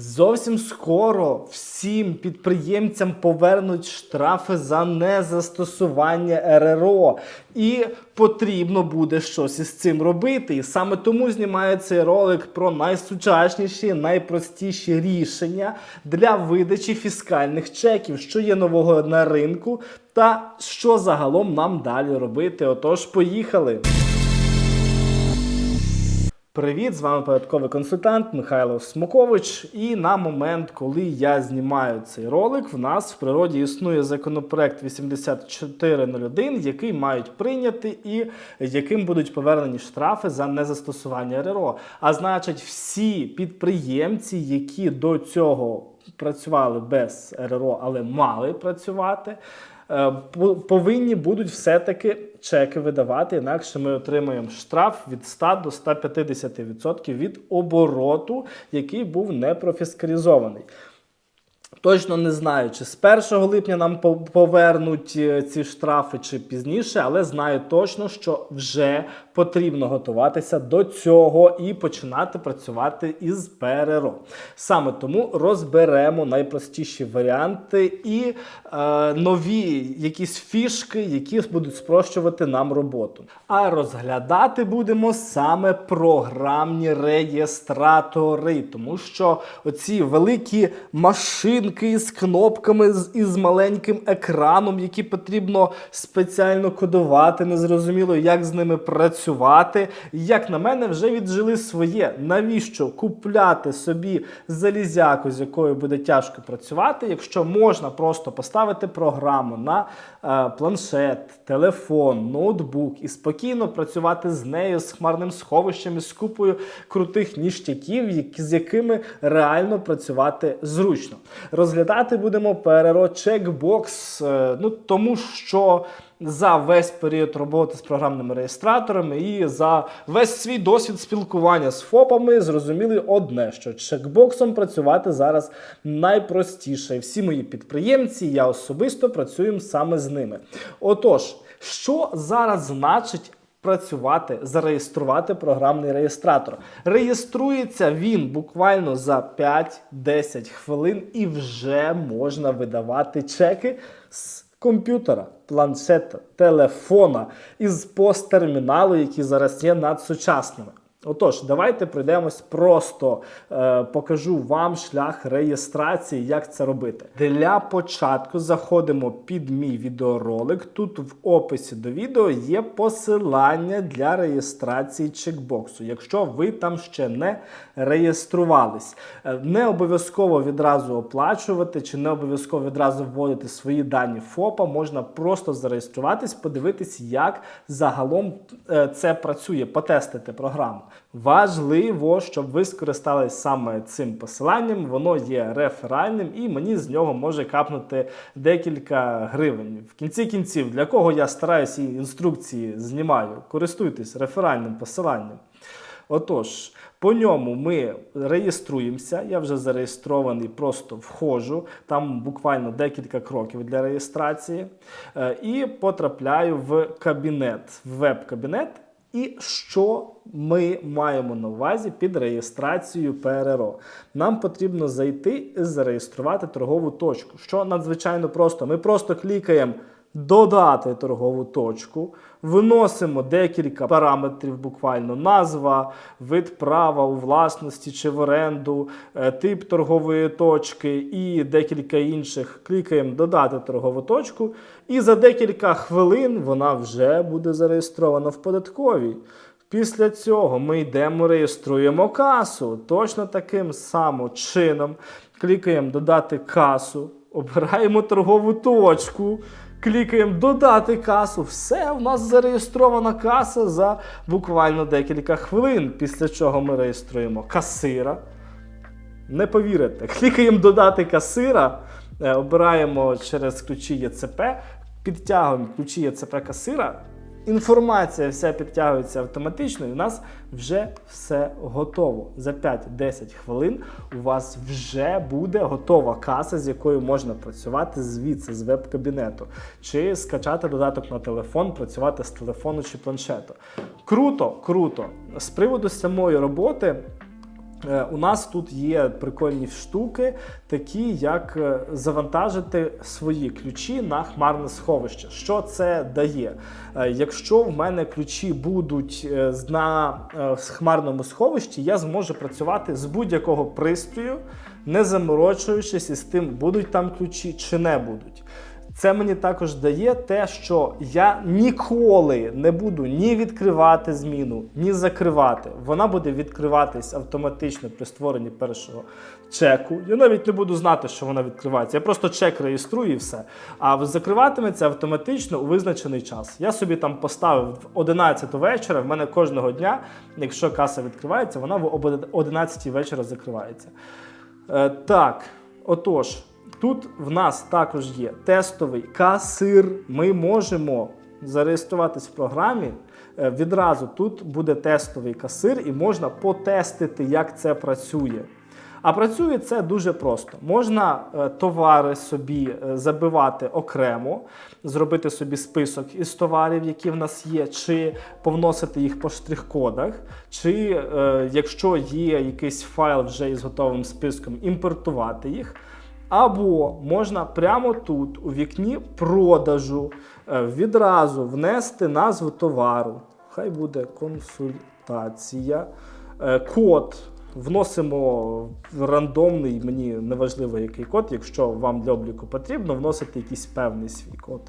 Зовсім скоро всім підприємцям повернуть штрафи за незастосування РРО. І потрібно буде щось із цим робити. І саме тому знімаю цей ролик про найсучасніші, найпростіші рішення для видачі фіскальних чеків, що є нового на ринку, та що загалом нам далі робити. Отож, поїхали! Привіт, з вами податковий консультант Михайло Смокович. І на момент, коли я знімаю цей ролик, в нас в природі існує законопроект 8401, який мають прийняти і яким будуть повернені штрафи за незастосування РРО. А значить, всі підприємці, які до цього працювали без РРО, але мали працювати. Е, по- Повинні будуть все-таки чеки видавати, інакше ми отримаємо штраф від 100 до 150% від обороту, який був не профіскалізований. Точно не знаю, чи з 1 липня нам повернуть е, ці штрафи, чи пізніше, але знаю точно, що вже потрібно готуватися до цього і починати працювати із ПРРО. Саме тому розберемо найпростіші варіанти і е, нові якісь фішки, які будуть спрощувати нам роботу. А розглядати будемо саме програмні реєстратори, тому що оці великі машинки з кнопками з- із маленьким екраном, які потрібно спеціально кодувати, незрозуміло, як з ними працювати. Як на мене, вже віджили своє. Навіщо купляти собі залізяку, з якою буде тяжко працювати, якщо можна просто поставити програму на е, планшет, телефон, ноутбук і спокійно працювати з нею, з хмарним сховищем, з купою крутих ніштяків, з якими реально працювати зручно. Розглядати будемо ПРРО чекбокс, е, ну тому що. За весь період роботи з програмними реєстраторами і за весь свій досвід спілкування з ФОПами зрозуміли одне, що чекбоксом працювати зараз найпростіше. Всі мої підприємці, я особисто працюємо саме з ними. Отож, що зараз значить працювати, зареєструвати програмний реєстратор. Реєструється він буквально за 5-10 хвилин і вже можна видавати чеки з комп'ютера, планшета, телефона із посттерміналу, які зараз є надсучасними. Отож, давайте пройдемось просто е, покажу вам шлях реєстрації, як це робити. Для початку заходимо під мій відеоролик. Тут в описі до відео є посилання для реєстрації чекбоксу, якщо ви там ще не реєструвались. Е, Не обов'язково відразу оплачувати чи не обов'язково відразу вводити свої дані ФОПа. Можна просто зареєструватись, подивитись, як загалом е, це працює, потестити програму. Важливо, щоб ви скористались саме цим посиланням. Воно є реферальним і мені з нього може капнути декілька гривень. В кінці кінців, для кого я стараюся і інструкції знімаю, користуйтесь реферальним посиланням. Отож, по ньому ми реєструємося. Я вже зареєстрований, просто входжу. Там буквально декілька кроків для реєстрації. Е, І потрапляю в кабінет, в веб-кабінет. І що ми маємо на увазі під реєстрацією ПРРО? Нам потрібно зайти і зареєструвати торгову точку, що надзвичайно просто. Ми просто клікаємо додати торгову точку, виносимо декілька параметрів, буквально назва, вид права у власності чи в оренду, е, тип торгової точки і декілька інших. Клікаємо додати торгову точку, і за декілька хвилин вона вже буде зареєстрована в податковій. Після цього ми йдемо, реєструємо касу. Точно таким самим чином клікаємо додати касу, обираємо торгову точку. Клікаємо додати касу. Все, у нас зареєстрована каса за буквально декілька хвилин. Після чого ми реєструємо касира. Не повірите, клікаємо додати касира, е, обираємо через ключі ЄЦП, підтягуємо ключі ЄЦП касира. Інформація вся підтягується автоматично, і в нас вже все готово. За 5-10 хвилин у вас вже буде готова каса, з якою можна працювати звідси, з веб-кабінету, чи скачати додаток на телефон, працювати з телефону чи планшету. Круто, круто. З приводу самої роботи. Е, У нас тут є прикольні штуки, такі як е, завантажити свої ключі на хмарне сховище. Що це дає? Е, Якщо в мене ключі будуть на хмарному сховищі, я зможу працювати з будь-якого пристрою, не заморочуючись із тим, будуть там ключі чи не будуть. Це мені також дає те, що я ніколи не буду ні відкривати зміну, ні закривати. Вона буде відкриватись автоматично при створенні першого чеку. Я навіть не буду знати, що вона відкривається. Я просто чек реєструю і все. А закриватиметься автоматично у визначений час. Я собі там поставив в 11 вечора. В мене кожного дня, якщо каса відкривається, вона в 11 вечора закривається. Е, так, отож, тут в нас також є тестовий касир. Ми можемо зареєструватись в програмі. Е, Відразу тут буде тестовий касир, і можна потестити, як це працює. А працює це дуже просто. Можна е, товари собі е, забивати окремо, зробити собі список із товарів, які в нас є, чи повносити їх по штрих-кодах, чи якщо є якийсь файл вже із готовим списком, імпортувати їх. Або можна прямо тут, у вікні продажу, е, відразу внести назву товару. Хай буде консультація. Е, Код вносимо рандомний, мені неважливо який код, якщо вам для обліку потрібно, вносити якийсь певний свій код.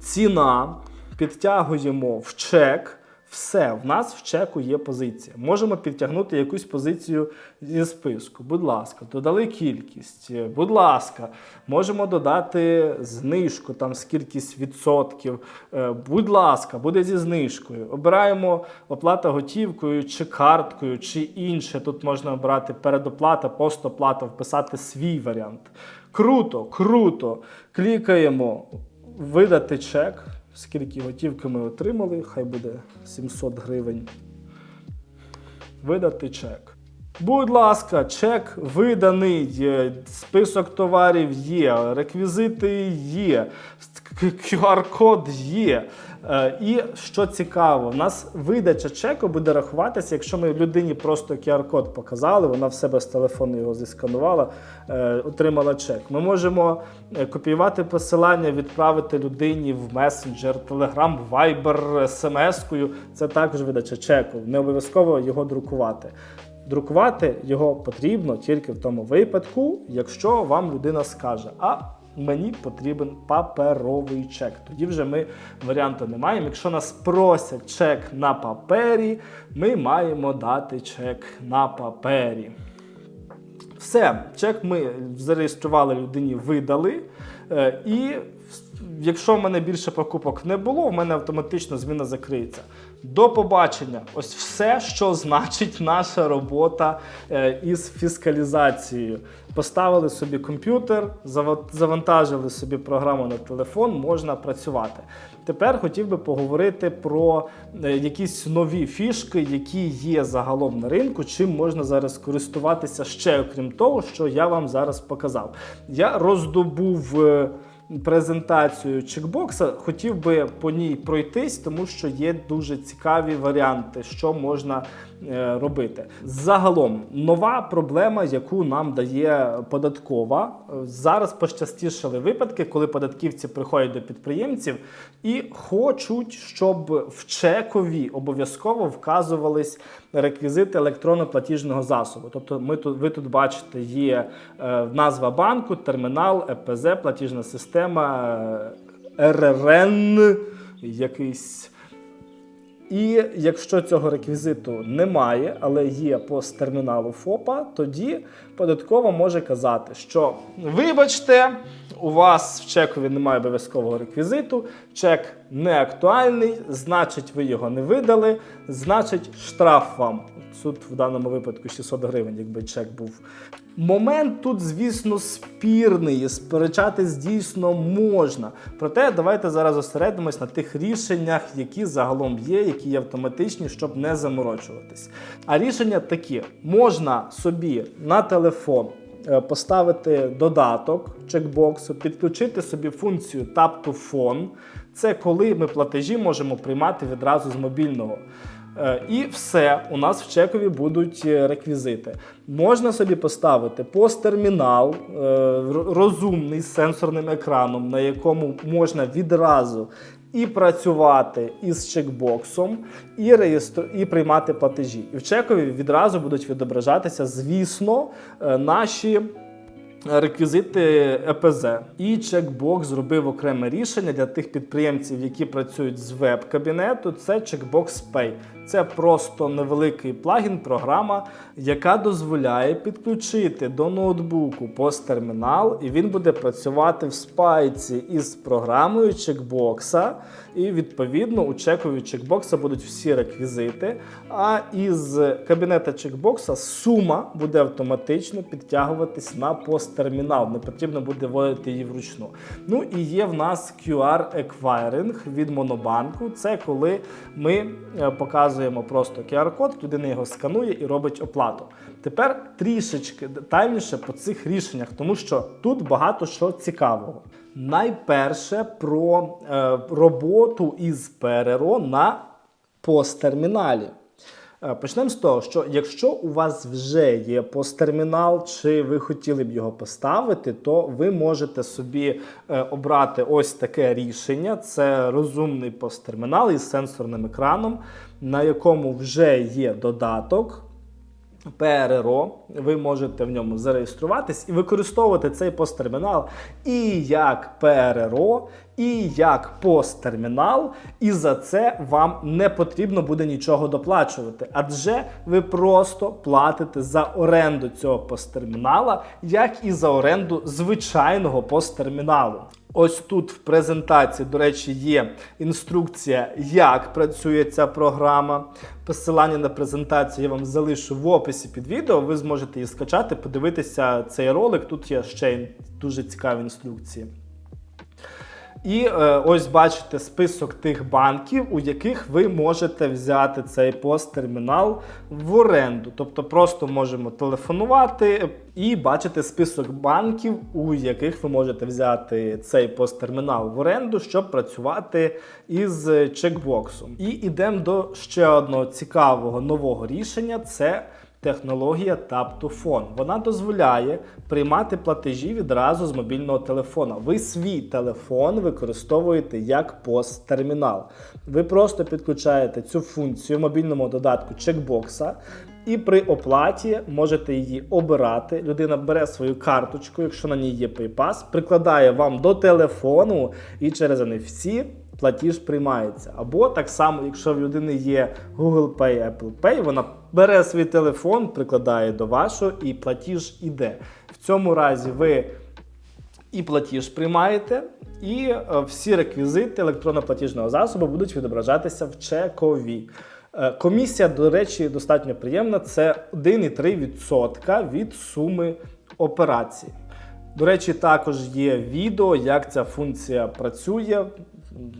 Ціна підтягуємо в чек. Все, в нас в чеку є позиція. Можемо підтягнути якусь позицію зі списку. Будь ласка, додали кількість. Будь ласка, можемо додати знижку, там з відсотків. Е, Будь ласка, буде зі знижкою. Обираємо оплата готівкою чи карткою, чи інше. Тут можна обрати передоплата, постоплата, вписати свій варіант. Круто, круто. Клікаємо видати чек. Скільки готівки ми отримали, хай буде 700 гривень. Видати чек. Будь ласка, чек виданий, список товарів є, реквізити є, QR-код є. Е, І що цікаво, в нас видача чеку буде рахуватися, якщо ми людині просто QR-код показали, вона в себе з телефону його зісканувала, е, отримала чек. Ми можемо е, копіювати посилання, відправити людині в месенджер, Telegram, Viber, смс-кою. Це також видача чеку. Не обов'язково його друкувати. Друкувати його потрібно тільки в тому випадку, якщо вам людина скаже, а мені потрібен паперовий чек. Тоді вже ми варіанту не маємо. Якщо нас просять чек на папері, ми маємо дати чек на папері. Все, чек ми зареєстрували людині, видали. Е, І якщо в мене більше покупок не було, в мене автоматично зміна закриється. До побачення. Ось все, що значить наша робота е, із фіскалізацією. Поставили собі комп'ютер, завантажили собі програму на телефон, можна працювати. Тепер хотів би поговорити про е, якісь нові фішки, які є загалом на ринку, чим можна зараз користуватися ще, окрім того, що я вам зараз показав. Я роздобув. Презентацію чекбокса, хотів би по ній пройтись, тому що є дуже цікаві варіанти, що можна е, робити. Загалом, нова проблема, яку нам дає податкова. Зараз пощастішали випадки, коли податківці приходять до підприємців і хочуть, щоб в чекові обов'язково вказувались реквізити електронно-платіжного засобу. Тобто, ми тут ви тут бачите, є е, назва банку, термінал, ЕПЗ, платіжна система, е, РРН, якийсь. І якщо цього реквізиту немає, але є посттерміналу ФОПа, тоді податкова може казати, що вибачте, у вас в чекові немає обов'язкового реквізиту, чек не актуальний, значить, ви його не видали, значить, штраф вам. Тут в даному випадку 600 гривень, якби чек був. Момент тут, звісно, спірний, сперечатись дійсно можна. Проте давайте зараз зосередимось на тих рішеннях, які загалом є, які є автоматичні, щоб не заморочуватись. А рішення такі: можна собі на телефон поставити додаток чекбоксу, підключити собі функцію Tap to Phone. Це коли ми платежі можемо приймати відразу з мобільного. Е, І все, у нас в чекові будуть е, реквізити. Можна собі поставити посттермінал е, розумний з сенсорним екраном, на якому можна відразу і працювати із чекбоксом, і реєстру... і приймати платежі. І в чекові відразу будуть відображатися, звісно, е, наші реквізити ЕПЗ. І чекбокс зробив окреме рішення для тих підприємців, які працюють з веб-кабінету. Це чекбокс Pay. Це просто невеликий плагін, програма, яка дозволяє підключити до ноутбуку посттермінал, і він буде працювати в спайці із програмою чекбокса. І відповідно у чекові чекбокса будуть всі реквізити. А із кабінета чекбокса сума буде автоматично підтягуватись на посттермінал. Не потрібно буде вводити її вручну. Ну і є в нас QR еквайринг від Монобанку. Це коли ми е, показуємо просто QR-код, людина його сканує і робить оплату. Тепер трішечки детальніше по цих рішеннях, тому що тут багато що цікавого. Найперше про е, роботу із ПРРО на посттерміналі. Е, Почнемо з того, що якщо у вас вже є посттермінал, чи ви хотіли б його поставити, то ви можете собі е, обрати ось таке рішення. Це розумний посттермінал із сенсорним екраном, на якому вже є додаток. ПРРО, ви можете в ньому зареєструватись і використовувати цей посттермінал і як ПРРО, і як посттермінал, і за це вам не потрібно буде нічого доплачувати, адже ви просто платите за оренду цього посттермінала, як і за оренду звичайного посттерміналу. Ось тут в презентації, до речі, є інструкція, як працює ця програма. Посилання на презентацію я вам залишу в описі під відео. Ви зможете її скачати, подивитися цей ролик. Тут є ще дуже цікаві інструкції. І е, ось бачите список тих банків, у яких ви можете взяти цей посттермінал в оренду. Тобто просто можемо телефонувати і бачити список банків, у яких ви можете взяти цей посттермінал в оренду, щоб працювати із чекбоксом. І йдемо до ще одного цікавого нового рішення: це технологія Tap to Phone. Вона дозволяє приймати платежі відразу з мобільного телефона. Ви свій телефон використовуєте як посттермінал. Ви просто підключаєте цю функцію в мобільному додатку чекбокса. І при оплаті можете її обирати. Людина бере свою карточку, якщо на ній є PayPass, прикладає вам до телефону, і через NFC платіж приймається. Або так само, якщо в людини є Google Pay, Apple Pay, вона бере свій телефон, прикладає до вашого, і платіж іде. В цьому разі ви і платіж приймаєте, і е, всі реквізити електронно-платіжного засобу будуть відображатися в чекові. Е, Комісія, до речі, достатньо приємна. Це 1,3% від суми операції. До речі, також є відео, як ця функція працює.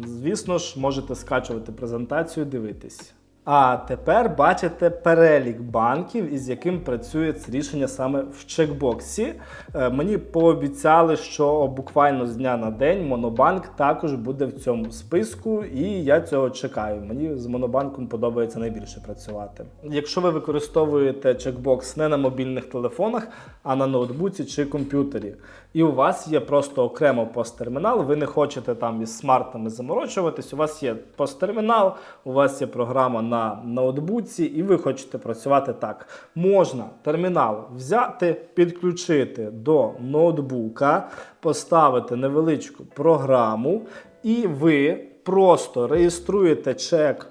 Звісно ж, можете скачувати презентацію, дивитись. А тепер бачите перелік банків, із яким працює це рішення саме в чекбоксі. Е, Мені пообіцяли, що буквально з дня на день Монобанк також буде в цьому списку, і я цього чекаю. Мені з Монобанком подобається найбільше працювати. Якщо ви використовуєте чекбокс не на мобільних телефонах, а на ноутбуці чи комп'ютері, і у вас є просто окремо посттермінал, ви не хочете там із смартами заморочуватись. У вас є посттермінал, у вас є програма на ноутбуці, і ви хочете працювати так. Можна термінал взяти, підключити до ноутбука, поставити невеличку програму, і ви просто реєструєте чек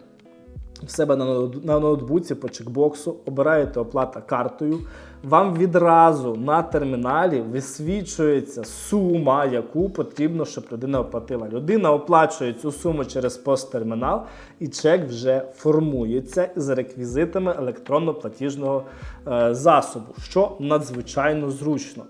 в себе на ноутбуці по чекбоксу, обираєте оплата картою. Вам відразу на терміналі висвічується сума, яку потрібно, щоб людина оплатила. Людина оплачує цю суму через посттермінал, і чек вже формується з реквізитами електронно-платіжного е, засобу, що надзвичайно зручно.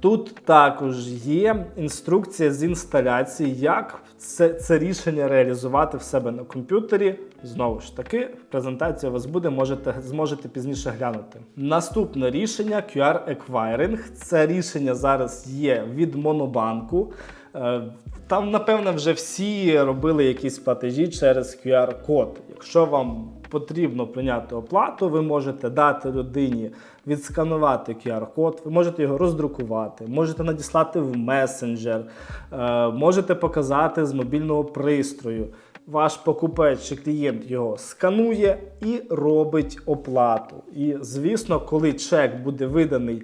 Тут також є інструкція з інсталяції, як це, це рішення реалізувати в себе на комп'ютері. Знову ж таки, презентація у вас буде, можете, зможете пізніше глянути. Наступне рішення QR Acquiring. Це рішення зараз є від Монобанку. Е, Там, напевно, вже всі робили якісь платежі через QR-код. Якщо вам потрібно прийняти оплату, ви можете дати людині відсканувати QR-код, ви можете його роздрукувати, можете надіслати в месенджер, е, можете показати з мобільного пристрою. Ваш покупець чи клієнт його сканує і робить оплату. І звісно, коли чек буде виданий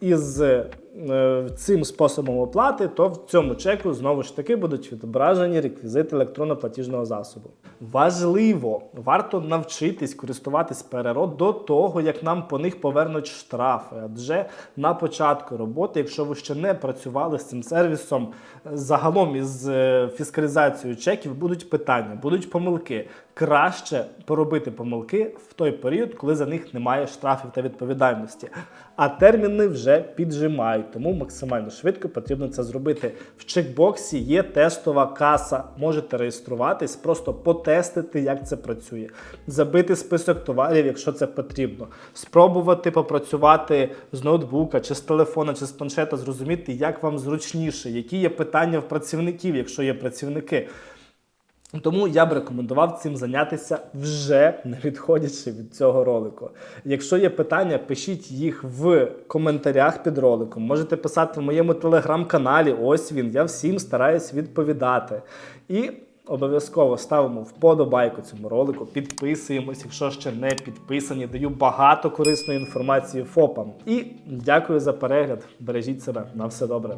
із е, цим способом оплати, то в цьому чеку знову ж таки будуть відображені реквізити електронно-платіжного засобу. Важливо, варто навчитись користуватись ПРРО до того, як нам по них повернуть штрафи. Адже на початку роботи, якщо ви ще не працювали з цим сервісом, е, загалом із е, фіскалізацією чеків будуть питання, будуть помилки. Краще поробити помилки в той період, коли за них немає штрафів та відповідальності. А терміни вже піджимають, тому максимально швидко потрібно це зробити. В чекбоксі є тестова каса. Можете реєструватись, просто потестити, як це працює, забити список товарів, якщо це потрібно, спробувати попрацювати з ноутбука, чи з телефона, чи з планшета, зрозуміти, як вам зручніше, які є питання в працівників, якщо є працівники. Тому я б рекомендував цим зайнятися вже не відходячи від цього ролику. Якщо є питання, пишіть їх в коментарях під роликом. Можете писати в моєму телеграм-каналі. Ось він. Я всім стараюсь відповідати. І обов'язково ставимо вподобайку цьому ролику, підписуємось, якщо ще не підписані. Даю багато корисної інформації ФОПам. І дякую за перегляд. Бережіть себе. На все добре.